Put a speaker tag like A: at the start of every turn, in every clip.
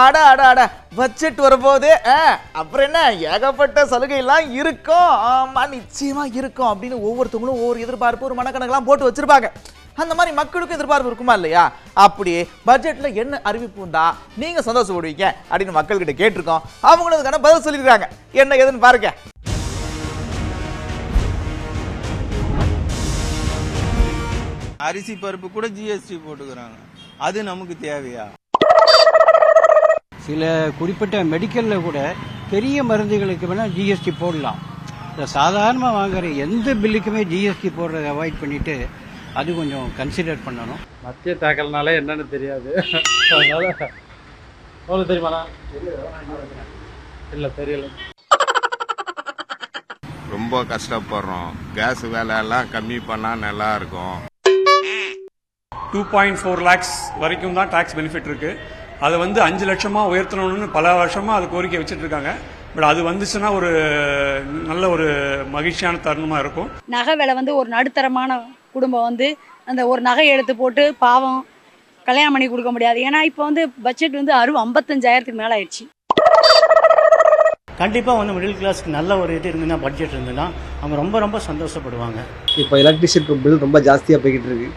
A: அட அட அட பட்ஜெட் வரும்போது அப்புறம் என்ன ஏகப்பட்ட சலுகைலாம் இருக்கும். ஆமாம் நிச்சயமாக இருக்கும் அப்படின்னு ஒவ்வொருத்தவங்களும் ஒவ்வொரு எதிர்பார்ப்பு ஒரு மனக்கணக்கெல்லாம் போட்டு வச்சிருப்பாங்க. அந்த மாதிரி மக்களுக்கும் எதிர்பார்ப்பு இருக்குமா இல்லையா? அப்படி பட்ஜெட்டில் என்ன அறிவிப்பு உண்டா? நீங்கள் சந்தோஷப்படுவீங்க அப்படின்னு மக்கள்கிட்ட கேட்டிருக்கோம். அவங்களும் அதுக்கான பதில் சொல்லியிருக்காங்க. என்ன ஏதுன்னு பாருங்க.
B: அரிசி பருப்பு கூட ஜிஎஸ்டி போட்டுக்கிறாங்க. அது நமக்கு தேவையா?
C: சில குறிப்பிட்ட மெடிக்கலில் கூட பெரிய மருந்துகளுக்கு வேணால் ஜிஎஸ்டி போடலாம். இந்த சாதாரணமாக வாங்குற எந்த பில்லுக்குமே ஜிஎஸ்டி போடுறதை அவாய்ட் பண்ணிட்டு அது கொஞ்சம் கன்சிடர் பண்ணணும்.
D: மத்திய தாக்கல்னாலே என்னன்னு தெரியாது. அதனால உங்களுக்கு தெரியுமாண்ணா இல்லை தெரியல.
E: ரொம்ப கஷ்டப்படுறோம். கேஸ் விலை எல்லாம் கம்மி பண்ணா நல்லா இருக்கும்.
F: டூ பாயிண்ட் ஃபோர் லேக்ஸ் வரைக்கும் தான் டேக்ஸ் பெனிஃபிட் இருக்கு. அதை வந்து அஞ்சு லட்சமா உயர்த்தணும்னு பல வருஷமா அது கோரிக்கை வச்சுட்டு இருக்காங்க பட் அது வந்துச்சுன்னா ஒரு நல்ல ஒரு மகிழ்ச்சியான தருணமா இருக்கும்.
G: நகை விலை வந்து ஒரு நடுத்தரமான குடும்பம் வந்து அந்த ஒரு நகை எடுத்து போட்டு பாவம் கல்யாணம் பண்ணி கொடுக்க முடியாது. ஏன்னா இப்போ வந்து பட்ஜெட் வந்து அறுபது ஐம்பத்தஞ்சாயிரத்துக்கு மேலே ஆயிடுச்சு.
H: கண்டிப்பாக வந்து மிடில் கிளாஸ்க்கு நல்ல ஒரு இது இருந்ததுன்னா பட்ஜெட் இருந்ததுன்னா அவங்க ரொம்ப ரொம்ப சந்தோஷப்படுவாங்க.
I: இப்போ எலக்ட்ரிசிட்டி பில் ரொம்ப ஜாஸ்தியாக போய்கிட்டு இருக்கு.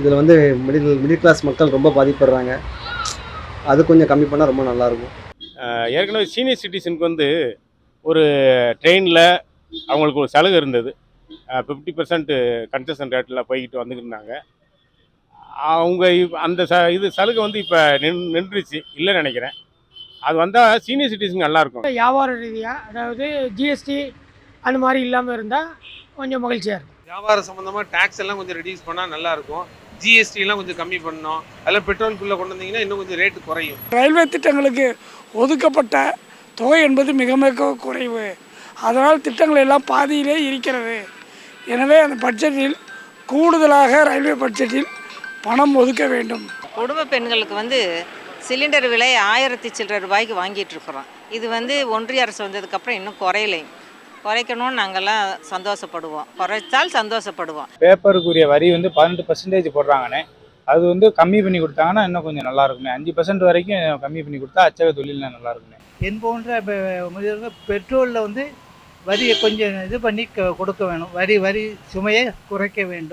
I: இதில் வந்து மிடில் மிடில் கிளாஸ் மக்கள் ரொம்ப பாதிப்படுறாங்க. அது கொஞ்சம் கம்மி பண்ணால் ரொம்ப நல்லாயிருக்கும்.
E: ஏற்கனவே சீனியர் சிட்டிசனுக்கு வந்து ஒரு ட்ரெயினில் அவங்களுக்கு ஒரு சலுகை இருந்தது. ஃபிஃப்டி பர்சன்ட் கன்செஷன் ரேட்டில் போய்கிட்டு வந்துக்கிட்டு இருந்தாங்க அவங்க இப்ப அந்த ச இது சலுகை வந்து இப்போ நின் நின்றுச்சு இல்லைன்னு நினைக்கிறேன். அது வந்தால் சீனியர் சிட்டிசனுக்கு நல்லாயிருக்கும்.
J: வியாபார ரீதியாக அதாவது ஜிஎஸ்டி அந்த மாதிரி இல்லாமல் இருந்தால் கொஞ்சம் மகிழ்ச்சியாக இருக்கும்.
D: வியாபார சம்பந்தமா டாக்ஸ் எல்லாம் கொஞ்சம் ரெடியூஸ் பண்ணா நல்லா இருக்கும் ஜிஎஸ்டி எல்லாம் கொஞ்சம் கம்மி பண்ணணும் அதில் பெட்ரோல் பில்ல கொண்டு வந்தீங்கன்னா இன்னும் கொஞ்சம் ரேட்டு குறையும்.
J: ரயில்வே திட்டங்களுக்கு ஒதுக்கப்பட்ட தொகை என்பது மிக மிக குறைவு. அதனால் திட்டங்கள் எல்லாம் பாதியிலே இருக்கிறது. எனவே அந்த பட்ஜெட்டில் கூடுதலாக ரயில்வே பட்ஜெட்டில் பணம் ஒதுக்க வேண்டும்.
K: குடும்ப பெண்களுக்கு வந்து சிலிண்டர் விலை ஆயிரத்தி சில்லற ரூபாய்க்கு வாங்கிட்டு இருக்கிறோம். இது வந்து ஒன்றிய அரசு வந்ததுக்கப்புறம் இன்னும் குறையலை. குறைக்கணும்னு நாங்கள்லாம் சந்தோஷப்படுவோம். குறைச்சால் சந்தோஷப்படுவோம்.
D: பேப்பருக்குரிய வரி வந்து பதினெட்டு பர்சன்டேஜ் போடுறாங்கண்ணே. அது வந்து கம்மி பண்ணி கொடுத்தாங்கன்னா இன்னும் கொஞ்சம் நல்லா இருக்குமே அஞ்சு பர்சன்ட் வரைக்கும் கம்மி பண்ணி கொடுத்தா அச்சக தொழில் நல்லா இருக்குமே
H: என் போன்ற பெட்ரோலில் வந்து வரியை கொஞ்சம் இது பண்ணி கொடுக்க வேணும். வரி வரி சுமையை குறைக்க வேண்டும்.